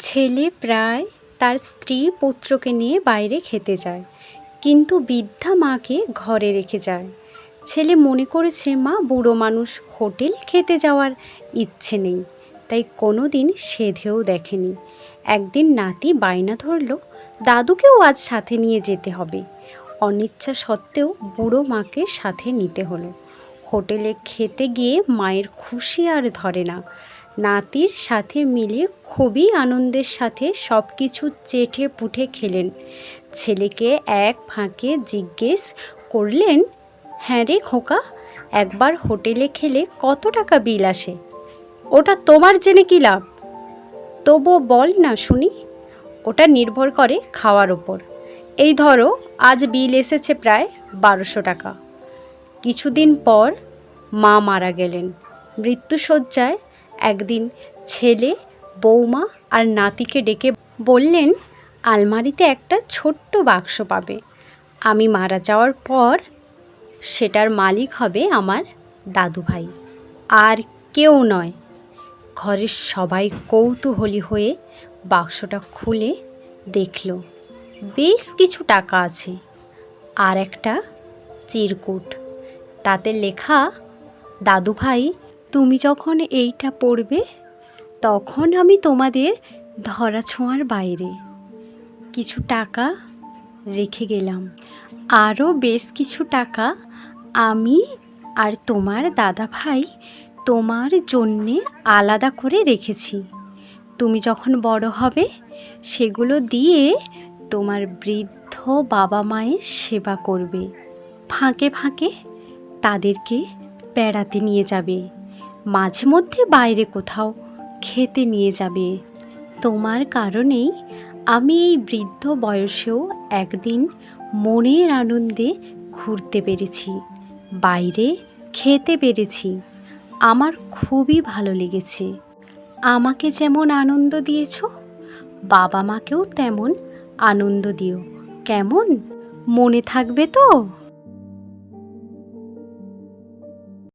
ছেলে প্রায় তার স্ত্রী পুত্রকে নিয়ে বাইরে খেতে যায়, কিন্তু বৃদ্ধা মাকে ঘরে রেখে যায়। ছেলে মনে করেছে, মা, বুড়ো মানুষ হোটেল খেতে যাওয়ার ইচ্ছে নেই। তাই কোনো দিন সেধেও দেখেনি। একদিন নাতি বায়না ধরল, দাদুকেও আজ সাথে নিয়ে যেতে হবে। অনিচ্ছা সত্ত্বেও বুড়ো মাকে সাথে নিতে হলো। হোটেলে খেতে গিয়ে মায়ের খুশি আর ধরে না। নাতির সাথে মিলে খুবই আনন্দের সাথে সব কিছু চেটে পুটে খেলেন। ছেলেকে এক ফাঁকে জিজ্ঞেস করলেন হ্যাঁ রে খোকা, একবার হোটেলে খেলে কত টাকা বিল আসে? ওটা তোমার জেনে কি লাভ? তবু বল না শুনি। ওটা নির্ভর করে খাওয়ার ওপর। এই ধরো, আজ বিল এসেছে প্রায় বারোশো টাকা। কিছুদিন পর মা মারা গেলেন। মৃত্যুশয্যায় একদিন ছেলে, বৌমা আর নাতিকে ডেকে বললেন, আলমারিতে একটা ছোট্ট বাক্স পাবে। আমি মারা যাওয়ার পর সেটার মালিক হবে আমার দাদু ভাই আর কেউ নয়। ঘরের সবাই কৌতূহলী হয়ে বাক্সটা খুলে দেখল, বেশ কিছু টাকা আছে আর একটা চিরকুট। তাতে লেখা দাদু ভাই তুমি যখন এইটা পড়বে, তখন আমি তোমাদের ধরা ছোঁয়ার বাইরে কিছু টাকা রেখে গেলাম। আরও বেশ কিছু টাকা আমি আর তোমার দাদা ভাই তোমার জন্যে আলাদা করে রেখেছি। তুমি যখন বড় হবে, সেগুলো দিয়ে তোমার বৃদ্ধ বাবা মায়ের সেবা করবে। ফাঁকে ফাঁকে তাদেরকে বেড়াতে নিয়ে যাবে। মাঝে মধ্যে বাইরে কোথাও খেতে নিয়ে যাবে। তোমার কারণেই আমি এই বৃদ্ধ বয়সেও একদিন মনের আনন্দে ঘুরতে পেরেছি, বাইরে খেতে পেরেছি। আমার খুবই ভালো লেগেছে। আমাকে যেমন আনন্দ দিয়েছ বাবা মাকেও তেমন আনন্দ দিও। কেমন? মনে থাকবে তো?